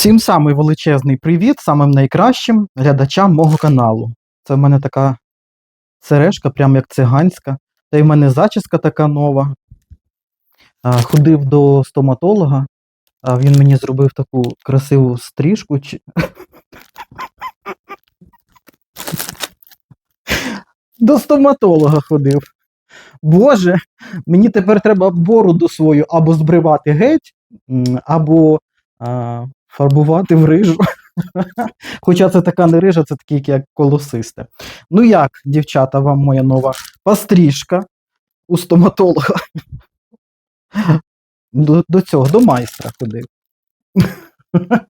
Всім самий величезний привіт, самим найкращим глядачам мого каналу. Це в мене така сережка, прям як циганська. Та й в мене зачіска така нова. Ходив до стоматолога, а він мені зробив таку красиву стрижку. До стоматолога ходив. Боже, мені тепер треба бороду свою або збривати геть, або а, фарбувати в рижу. Хоча це така не рижа, це такі, як колосисте. Ну як, дівчата, вам моя нова пастріжка у стоматолога. До, до цього, до майстра ходив.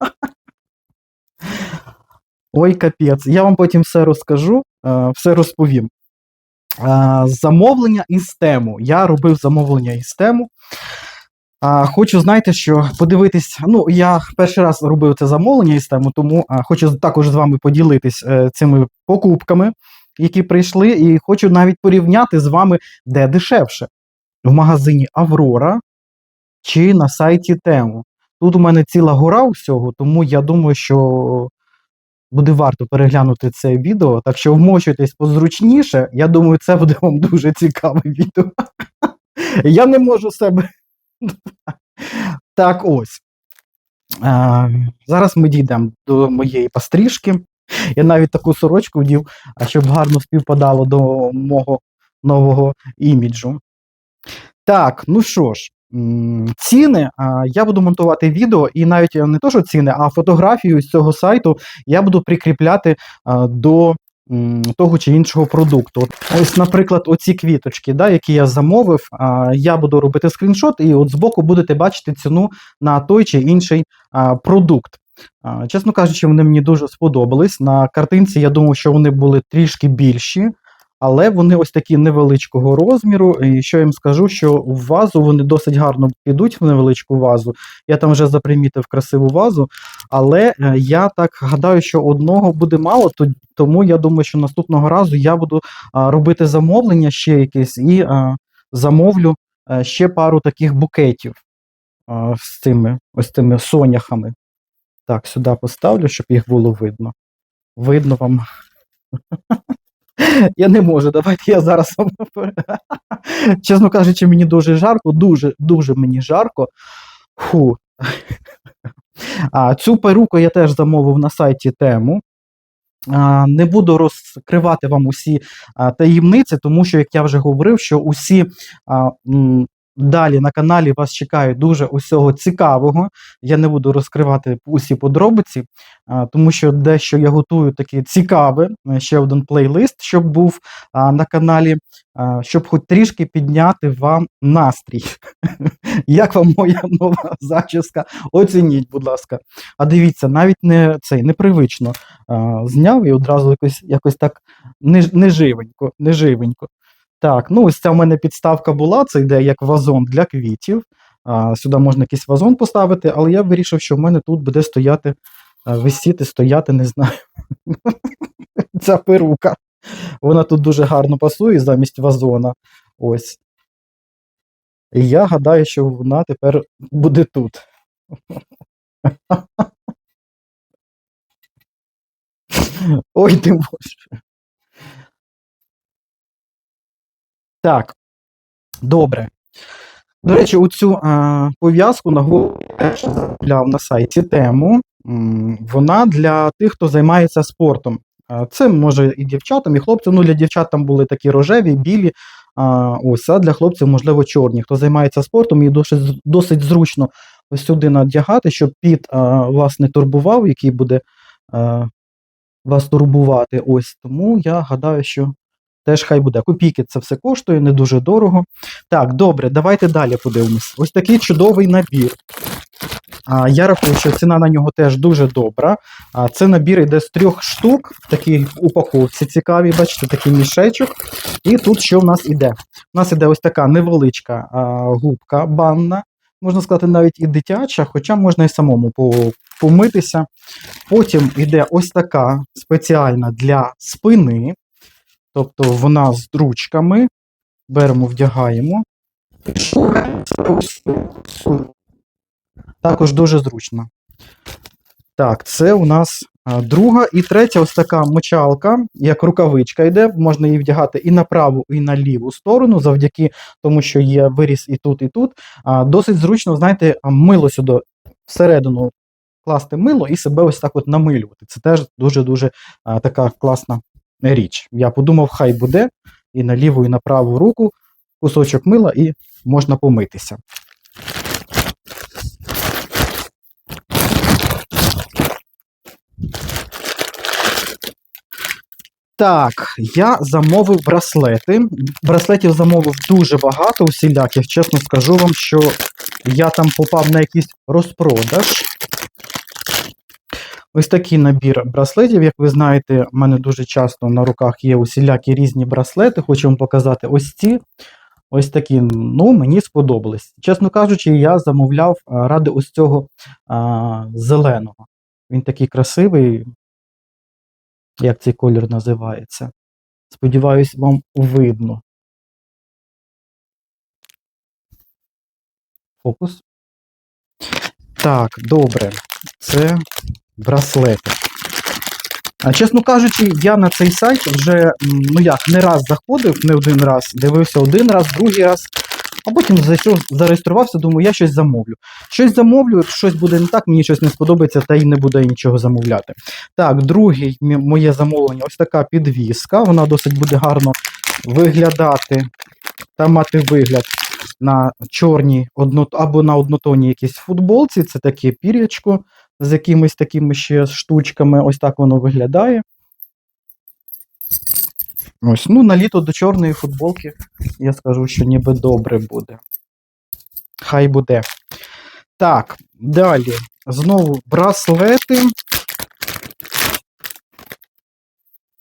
Ой, капець. Я вам потім все розкажу, е, все розповім. Е, Замовлення із тему. Я робив замовлення із тему. А, хочу, знаєте, що подивитись. Ну, я перший раз робив це замовлення із тему, тому а, хочу також з вами поділитись е, цими покупками, які прийшли, і хочу навіть порівняти з вами, де дешевше: в магазині Аврора чи на сайті Тему. Тут у мене ціла гора всього, тому я думаю, що буде варто переглянути це відео. Так що вмочуйтесь позручніше. Я думаю, це буде вам дуже цікаве відео. Я не можу себе. Так ось. Зараз ми дійдемо до моєї пастріжки. Я навіть таку сорочку вдів, щоб гарно співпадало до мого нового іміджу. Так, ну що ж, ціни. Я буду монтувати відео, і навіть не то, що ціни, а фотографію з цього сайту я буду прикріпляти до того чи іншого продукту. Ось, наприклад, оці квіточки, да, які я замовив, я буду робити скріншот, і от збоку будете бачити ціну на той чи інший продукт. Чесно кажучи, вони мені дуже сподобались. На картинці я думав, що вони були трішки більші, але вони ось такі невеличкого розміру. І що я їм скажу, що в вазу вони досить гарно підуть в невеличку вазу. Я там вже запримітив красиву вазу, але е, я так гадаю, що одного буде мало, тому я думаю, що наступного разу я буду робити замовлення ще якесь і замовлю е, ще пару таких букетів з цими ось цими соняхами. Так, сюди поставлю, щоб їх було видно. Видно вам. Я не можу, давайте я зараз вам. Чесно кажучи, мені дуже жарко, дуже, дуже мені жарко. Фу. А, цю перуку я теж замовив на сайті тему. Не буду розкривати вам усі таємниці, тому що, як я вже говорив, що усі далі на каналі вас чекають дуже усього цікавого. Я не буду розкривати усі подробиці, тому що дещо я готую таке цікаве, е, ще один плейлист, щоб був на каналі, щоб хоч трішки підняти вам настрій. Як вам моя нова зачіска? Оцініть, будь ласка. А дивіться, навіть не цей непривично зняв і одразу якось, якось так неживенько, неживенько. Так, ну ось ця в мене підставка була, це йде як вазон для квітів. А, сюди можна якийсь вазон поставити, але я вирішив, що в мене тут буде стояти, висіти, стояти, не знаю. Ця перука. Вона тут дуже гарно пасує замість вазона. Ось. І я гадаю, що вона тепер буде тут. Ой, ти боже. Так, добре. До речі, оцю а, пов'язку на голову я теж замовляв на сайті тему. Вона для тих, хто займається спортом. Це може і дівчатам, і хлопцям. Ну, для дівчат там були такі рожеві, білі. А, ось, а для хлопців, можливо, чорні. Хто займається спортом, і досить, досить зручно ось сюди надягати, щоб під а, вас не турбував, який буде а, вас турбувати. Ось тому я гадаю, що теж хай буде. Копійки це все коштує, не дуже дорого. Так, добре, давайте далі подивимось. Ось такий чудовий набір. А, я рахую, що ціна на нього теж дуже добра. А, це набір йде з трьох штук, в упаковці цікаві, бачите, такий мішечок. І тут що в нас іде? У нас іде ось така невеличка а, губка банна, можна сказати, навіть і дитяча, хоча можна і самому помитися. Потім йде ось така спеціальна для спини, тобто вона з ручками. Беремо, вдягаємо. Також дуже зручно. Так, це у нас друга і третя ось така мочалка, як рукавичка йде. Можна її вдягати і на праву, і на ліву сторону, завдяки тому, що є виріз і тут, і тут. Досить зручно, знаєте, мило сюди всередину класти мило і себе ось так от намилювати. Це теж дуже-дуже така класна річ. Я подумав, хай буде і на ліву, і на праву руку кусочок мила, і можна помитися. Так, я замовив браслети. Браслетів замовив дуже багато усіляких. Чесно скажу вам, що я там попав на якийсь розпродаж. Ось такий набір браслетів. Як ви знаєте, в мене дуже часто на руках є усілякі різні браслети. Хочу вам показати ось ці. Ось такі, ну, мені сподобались. Чесно кажучи, я замовляв ради ось цього а, зеленого. Він такий красивий. Як цей колір називається? Сподіваюсь, вам видно. Фокус. Так, добре. Це браслети. Чесно кажучи, я на цей сайт вже ну як, не раз заходив, не один раз, дивився один раз, другий раз, а потім зайшов, зареєструвався, думаю, я щось замовлю. Щось замовлю, щось буде не так, мені щось не сподобається, та й не буде нічого замовляти. Так, друге моє замовлення ось така підвіска. Вона досить буде гарно виглядати та мати вигляд на чорній або на однотонній якійсь футболці. Це таке пір'ячко з якимись такими ще штучками. Ось так воно виглядає. Ось, ну, на літо до чорної футболки я скажу, що ніби добре буде. Хай буде. Так, далі. Знову браслети.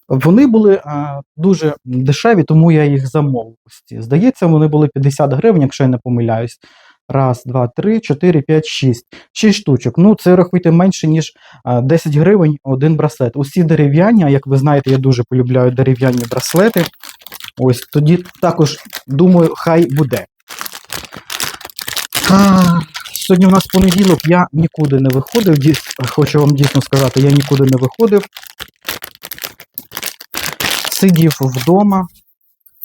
Вони були а, дуже дешеві, тому я їх замовив. Здається, вони були 50 гривень, якщо я не помиляюсь. Раз, два, три, чотири, п'ять, шість. Шість штучок. Ну, це рахуйте менше, ніж 10 гривень один браслет. Усі дерев'яні, а як ви знаєте, я дуже полюбляю дерев'яні браслети. Ось тоді також, думаю, хай буде. А, сьогодні у нас понеділок, я нікуди не виходив. Хочу вам дійсно сказати, я нікуди не виходив. Сидів вдома.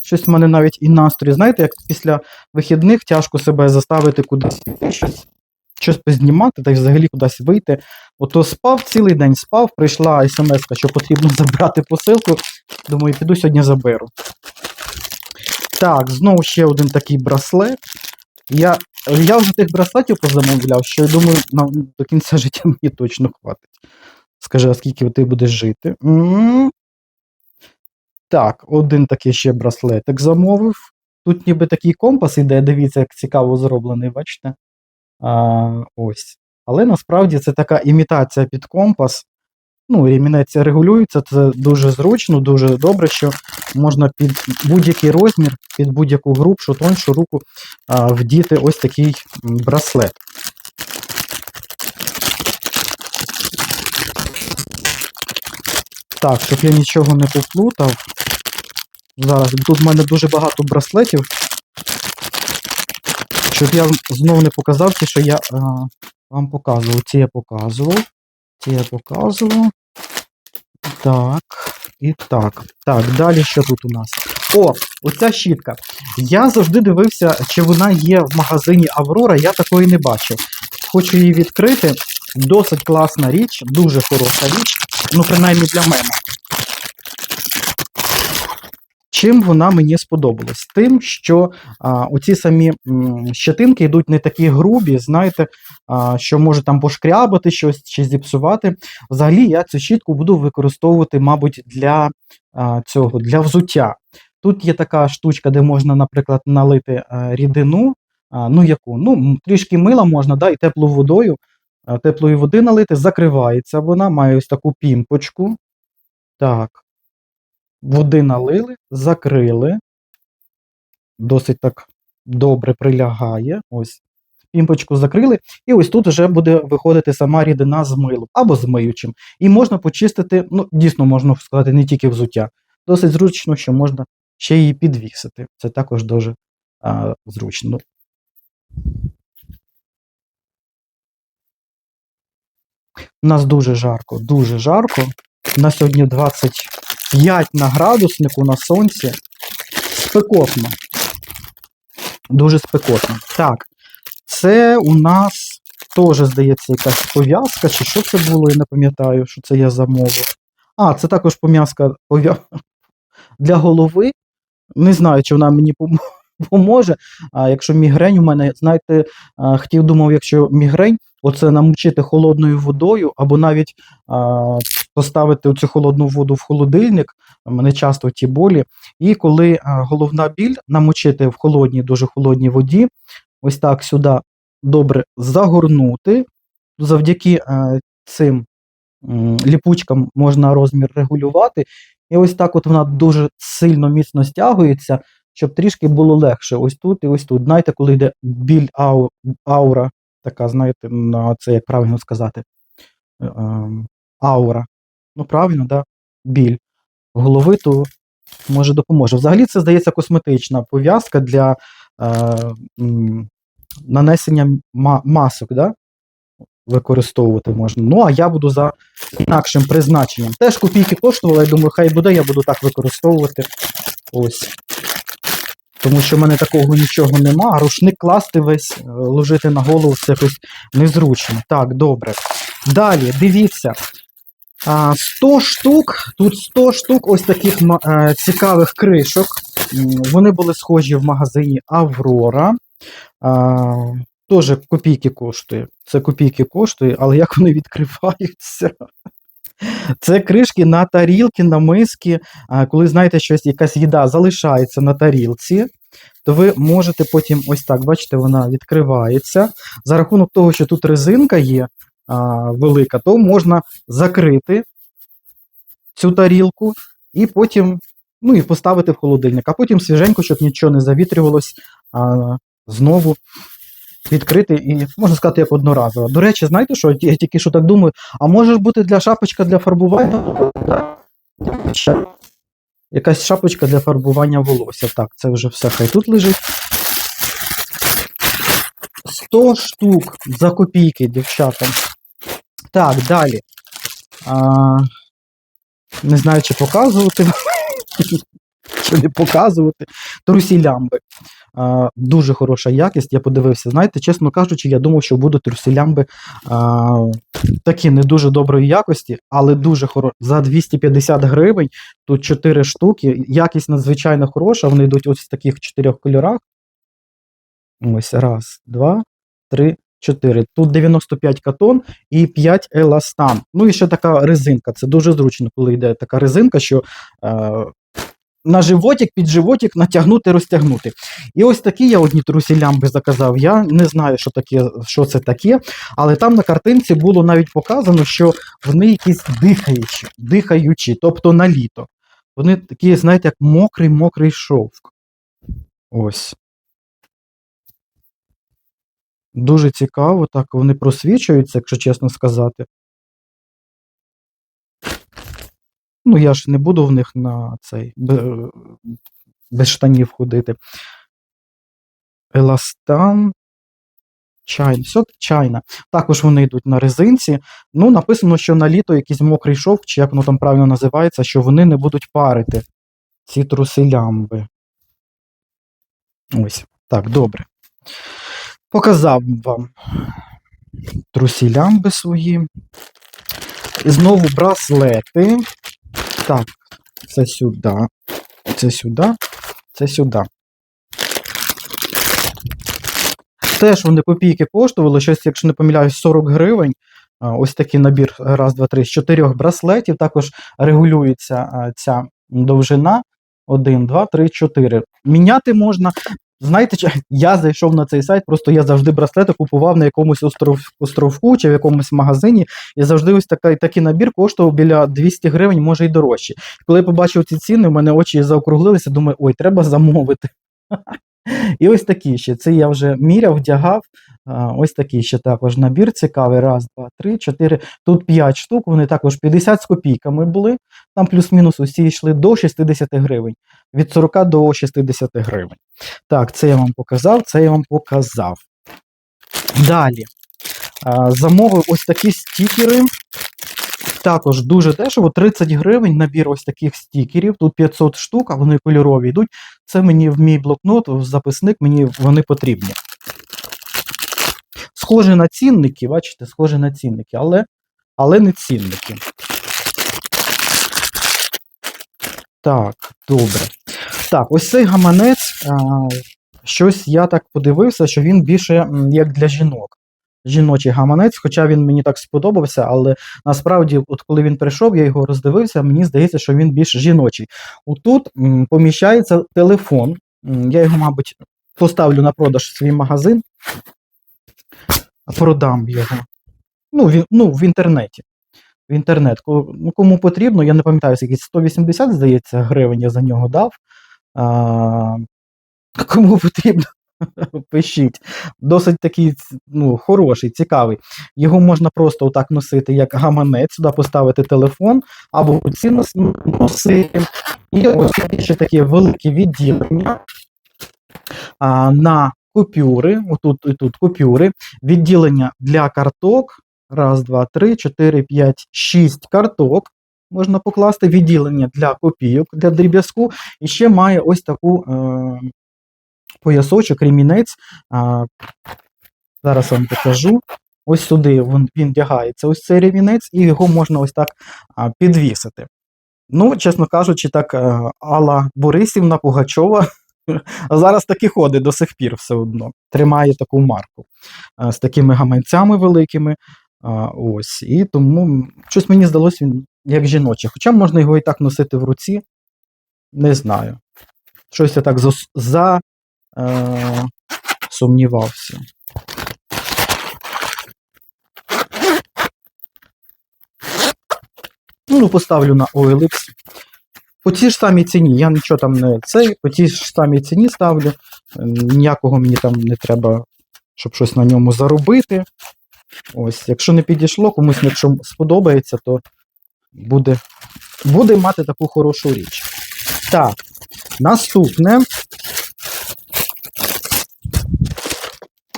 Щось в мене навіть і настрій. Знаєте, як після вихідних тяжко себе заставити кудись йти, щось, щось познімати та й взагалі кудись вийти. Ото спав цілий день спав, прийшла смс, що потрібно забрати посилку. Думаю, піду сьогодні заберу. Так, знову ще один такий браслет. Я, я вже тих браслетів позамовляв, що я думаю, на, до кінця життя мені точно хватить. Скажи, а скільки ти будеш жити? М, Так, один такий ще браслетик замовив. Тут ніби такий компас іде, дивіться, як цікаво зроблений, бачите? А, ось. Але насправді це така імітація під компас. Ну, імітація регулюється, це дуже зручно, дуже добре, що можна під будь-який розмір, під будь-яку грубшу, тоншу руку а, вдіти ось такий браслет. Так, щоб я нічого не поплутав. Зараз тут в мене дуже багато браслетів. Щоб я знову не показав ті, що я а, вам показував. Ці я показував. Ці я показував. Так. І так. Так, далі що тут у нас? О, оця щітка. Я завжди дивився, чи вона є в магазині Аврора, я такої не бачив. Хочу її відкрити. Досить класна річ, дуже хороша річ. Ну, принаймні для мене. Чим вона мені сподобалась? Тим, що а, оці самі м, щетинки йдуть не такі грубі, знаєте, а, що може там пошкрябати щось чи зіпсувати. Взагалі, я цю щітку буду використовувати, мабуть, для а, цього, для взуття. Тут є така штучка, де можна, наприклад, налити а, рідину. А, ну, яку? Ну, трішки мила можна, да, і теплою водою. а, Теплої води налити, закривається вона, має ось таку пімпочку. Так. Води налили, закрили. Досить так добре прилягає. Ось. Пімпочку закрили, і ось тут вже буде виходити сама рідина з милом або з миючим. І можна почистити, ну, дійсно, можна сказати, не тільки взуття. Досить зручно, що можна ще її підвісити. Це також дуже а, зручно. У нас дуже жарко, дуже жарко. На сьогодні 20 5 на градуснику на сонці. Спекотно. Дуже спекотно. Так, це у нас теж, здається, якась пов'язка, чи що це було, я не пам'ятаю, що це я замовив. А, це також пов'язка для голови. Не знаю, чи вона мені поможе поможе. А якщо мігрень у мене, знаєте, хотів думав, якщо мігрень, оце намочити холодною водою, або навіть поставити цю холодну воду в холодильник. Мене часто ті болі. І коли головна біль намочити в холодній, дуже холодній воді, ось так сюди добре загорнути. Завдяки цим ліпучкам можна розмір регулювати. І ось так от вона дуже сильно міцно стягується, щоб трішки було легше. Ось тут і ось тут. Знаєте, коли йде біль ау, аура, така, знаєте, на це як правильно сказати. Е, ем, аура. Ну, правильно, да? Біль голови, то може допоможе. Взагалі, це здається косметична пов'язка для е, м, нанесення ма- масок, да? використовувати можна. Ну, а я буду за інакшим призначенням. Теж копійки коштувала, я думаю, хай буде, я буду так використовувати. Ось. Тому що в мене такого нічого нема, рушник класти весь, е, ложити на голову це якось незручно. Так, добре. Далі, дивіться. 100 штук, тут 100 штук ось таких е, цікавих кришок. Вони були схожі в магазині Аврора. Теж копійки коштує. Це копійки коштує, але як вони відкриваються? Це кришки на тарілки, на миски. Коли знаєте, щось, якась їда залишається на тарілці, то ви можете потім ось так, бачите, вона відкривається. За рахунок того, що тут резинка є а, велика, то можна закрити цю тарілку і потім ну, і поставити в холодильник, а потім свіженько, щоб нічого не завітрювалось, а, знову відкрити і, можна сказати, як одноразово. До речі, знаєте, що я тільки що так думаю, а може бути для шапочка для фарбування? Якась шапочка для фарбування волосся. Так, це вже все хай тут лежить. 100 штук за копійки, дівчата. Так, далі. А, не знаю, чи показувати, чи не показувати. Трусі лямби. Дуже хороша якість, я подивився. Знаєте, чесно кажучи, я думав, що будуть трусі лямби а, такі не дуже доброї якості, але дуже хороші. За 250 гривень тут 4 штуки. Якість надзвичайно хороша. Вони йдуть ось в таких чотирьох кольорах. Ось раз, два, три, чотири. Тут 95 катон і 5 еластан. Ну і ще така резинка. Це дуже зручно, коли йде така резинка, що е, на животик, під животик натягнути, розтягнути. І ось такі я одні трусі лямби заказав. Я не знаю, що таке, що це таке, але там на картинці було навіть показано, що вони якісь дихаючі, дихаючі, тобто на літо. Вони такі, знаєте, як мокрий, мокрий шовк. Ось. Дуже цікаво, так вони просвічуються, якщо чесно сказати. Ну, я ж не буду в них на цей без штанів ходити. Еластан. Чайна. Все чайна. Також вони йдуть на резинці. Ну, написано, що на літо якийсь мокрий шовк, чи як воно там правильно називається, що вони не будуть парити ці труси лямби. Ось. Так, добре. Показав вам трусі лямби свої. І знову браслети. Так, це сюди, це сюди, це сюди. Теж вони копійки коштували, щось, якщо не помиляюсь, 40 гривень. Ось такий набір, раз, два, три, з чотирьох браслетів. Також регулюється ця довжина. Один, два, три, чотири. Міняти можна. Знаєте, я зайшов на цей сайт, просто я завжди браслети купував на якомусь остров, островку чи в якомусь магазині. І завжди ось такий, такий набір коштував біля 200 гривень, може й дорожче. Коли я побачив ці ціни, в мене очі заокруглилися, думаю, ой, треба замовити. І ось такі ще. Це я вже міряв, вдягав. Ось такий ще також набір цікавий. Раз, два, три, чотири. Тут 5 штук, вони також 50 з копійками були. Там плюс-мінус усі йшли до 60 гривень. Від 40 до 60 гривень. Так, це я вам показав, це я вам показав. Далі. Замовив ось такі стікери. Також дуже дешево, 30 гривень набір ось таких стікерів. Тут 500 штук, а вони кольорові йдуть. Це мені в мій блокнот, в записник, мені вони потрібні. Схоже на цінники, бачите, схоже на цінники, але, але не цінники. Так, добре. Так, ось цей гаманець. А, щось я так подивився, що він більше як для жінок. Жіночий гаманець, хоча він мені так сподобався, але насправді, от коли він прийшов, я його роздивився, мені здається, що він більш жіночий. Отут поміщається телефон. Я його, мабуть, поставлю на продаж свій магазин, продам його. Ну, в, ну, в інтернеті. В інтернет. Ну, Кому потрібно, я не пам'ятаю, скільки 180, здається, гривень я за нього дав. А, кому потрібно, пишіть. Досить такий ну, хороший, цікавий. Його можна просто отак носити, як гаманець, сюди поставити телефон, або ці носити. І ось ще таке велике відділення а, на купюри. Отут і тут купюри. Відділення для карток. Раз, два, три, чотири, п'ять, шість карток. Можна покласти відділення для копійок, для дріб'язку. І ще має ось таку е, поясочок, ремінець. А, зараз вам покажу. Ось сюди він, він вдягається, ось цей ремінець, і його можна ось так а, підвісити. Ну, чесно кажучи, так, е, Алла Борисівна Пугачова зараз таки ходить до сих пір все одно. Тримає таку марку е, з такими гаманцями великими. А, ось. І тому щось мені здалося він як жіночий. Хоча можна його і так носити в руці. Не знаю. Щось я так зас- за, е, сумнівався. Ну, поставлю на OLX. По тій ж самій ціні. Я нічого там не цей, по тій ж самій ціні ставлю. Ніякого мені там не треба, щоб щось на ньому заробити. Ось, якщо не підійшло, комусь, якщо сподобається, то буде, буде мати таку хорошу річ. Так, наступне.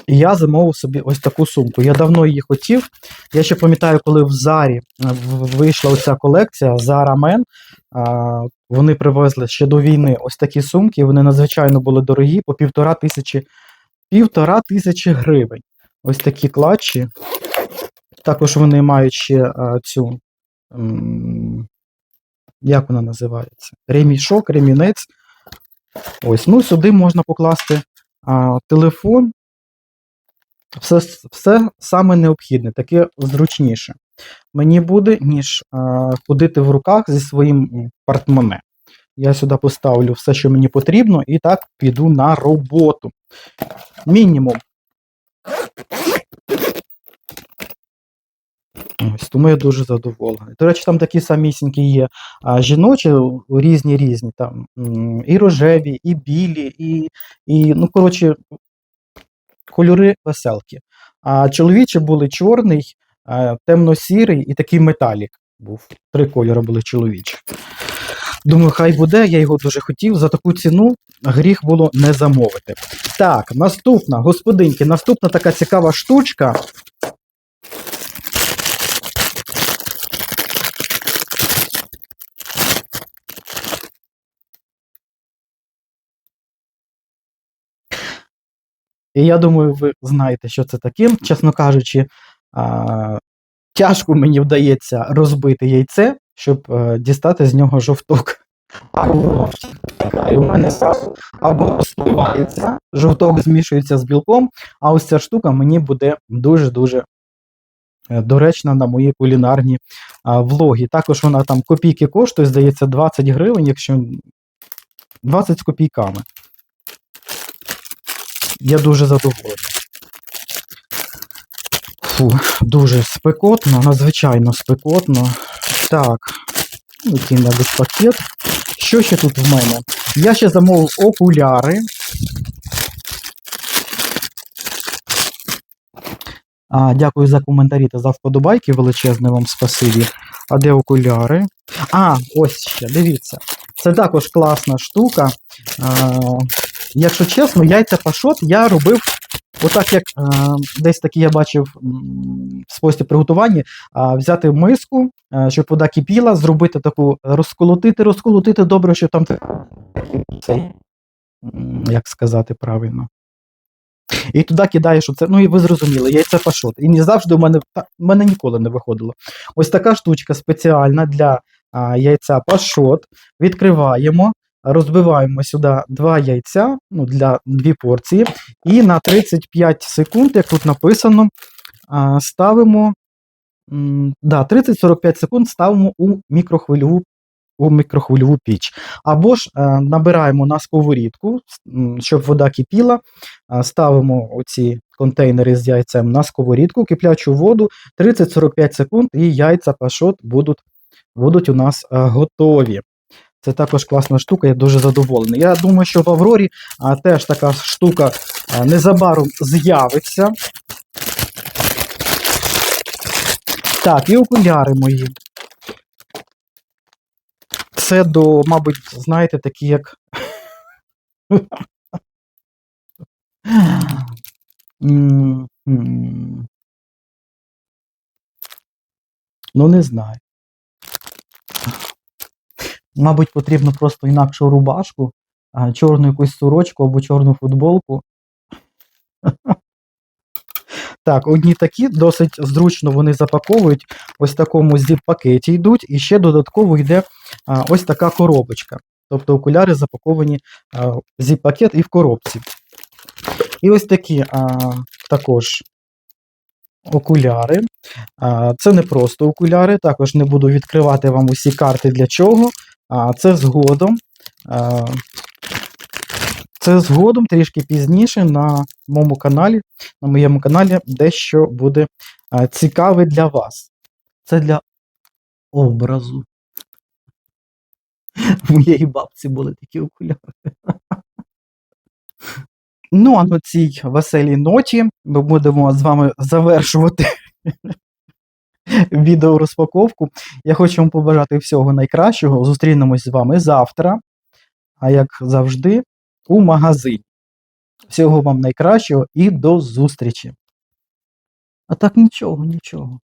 Я замовив собі ось таку сумку. Я давно її хотів. Я ще пам'ятаю, коли в Зарі е, вийшла оця колекція Zara Men. Вони привезли ще до війни ось такі сумки. Вони надзвичайно були дорогі, по півтора тисячі, півтора тисячі гривень. Ось такі клатчі. Також вони мають ще а, цю. м, Як вона називається? Ремішок, ремінець. Ось, ну сюди можна покласти а, телефон. Все, все саме необхідне, таке зручніше. Мені буде, ніж а, ходити в руках зі своїм портмоне. Я сюди поставлю все, що мені потрібно, і так піду на роботу. Мінімум Ось, тому я дуже задоволений. До речі, там такі самісінькі є а, жіночі, різні різні, там і рожеві, і білі, і, і ну, коротше, кольори веселки. А чоловічі були чорний, темно-сірий і такий металік був. Три кольори були чоловічі. Думаю, хай буде, я його дуже хотів. За таку ціну гріх було не замовити. Так, наступна, господинки, наступна така цікава штучка. І я думаю, ви знаєте, що це таке. Чесно кажучи, а, тяжко мені вдається розбити яйце, щоб е, дістати з нього жовток. А воно втікає у мене зразу або спливається, жовток змішується з білком, а ось ця штука мені буде дуже-дуже доречна на мої кулінарні а, влоги. Також вона там копійки коштує, здається, 20 гривень, якщо 20 з копійками. Я дуже задоволений. Фу, дуже спекотно, надзвичайно спекотно. Так, який-небудь пакет. Що ще тут в мене? Я ще замовив окуляри. А, дякую за коментарі та за вподобайки. Величезне вам спасибі. А де окуляри? А, ось ще, дивіться. Це також класна штука. А, якщо чесно, яйця пашот я робив отак, як е, десь таки я бачив м, спосіб приготування, а, взяти миску, е, щоб вода кипіла, зробити таку, розколотити, розколотити добре, що там цей, як сказати правильно. І туди кидаєш оце, ну і ви зрозуміли, яйце пашот. І не завжди у мене, та, в мене ніколи не виходило. Ось така штучка спеціальна для а, яйця пашот. Відкриваємо, розбиваємо сюди два яйця, ну, для дві порції, і на 35 секунд, як тут написано, ставимо да, 30-45 секунд ставимо у мікрохвильову, у мікрохвильову піч. Або ж е, набираємо на сковорідку, щоб вода кипіла, ставимо оці контейнери з яйцем на сковорідку, киплячу воду, 30-45 секунд, і яйця пашот будуть, будуть у нас е, готові. Це також класна штука, я дуже задоволений. Я думаю, що в Аврорі а, теж така штука а, незабаром з'явиться. Так, і окуляри мої. Це до, мабуть, знаєте, такі як. Ну, не знаю. Мабуть, потрібно просто інакшу рубашку, чорну якусь сорочку або чорну футболку. Так, одні такі досить зручно вони запаковують. Ось такому зіп-пакеті йдуть, і ще додатково йде а, ось така коробочка. Тобто окуляри запаковані в зіп-пакет і в коробці. І ось такі а, також окуляри. А, це не просто окуляри, також не буду відкривати вам усі карти для чого. А, це згодом. Це згодом трішки пізніше на моєму каналі, на моєму каналі дещо буде цікаве для вас. Це для образу. У моєї бабці були такі окуляри. Ну, а на цій веселій ноті ми будемо з вами завершувати відеорозпаковку. Я хочу вам побажати всього найкращого. Зустрінемось з вами завтра, а як завжди, у магазині. Всього вам найкращого і до зустрічі. А так нічого, нічого.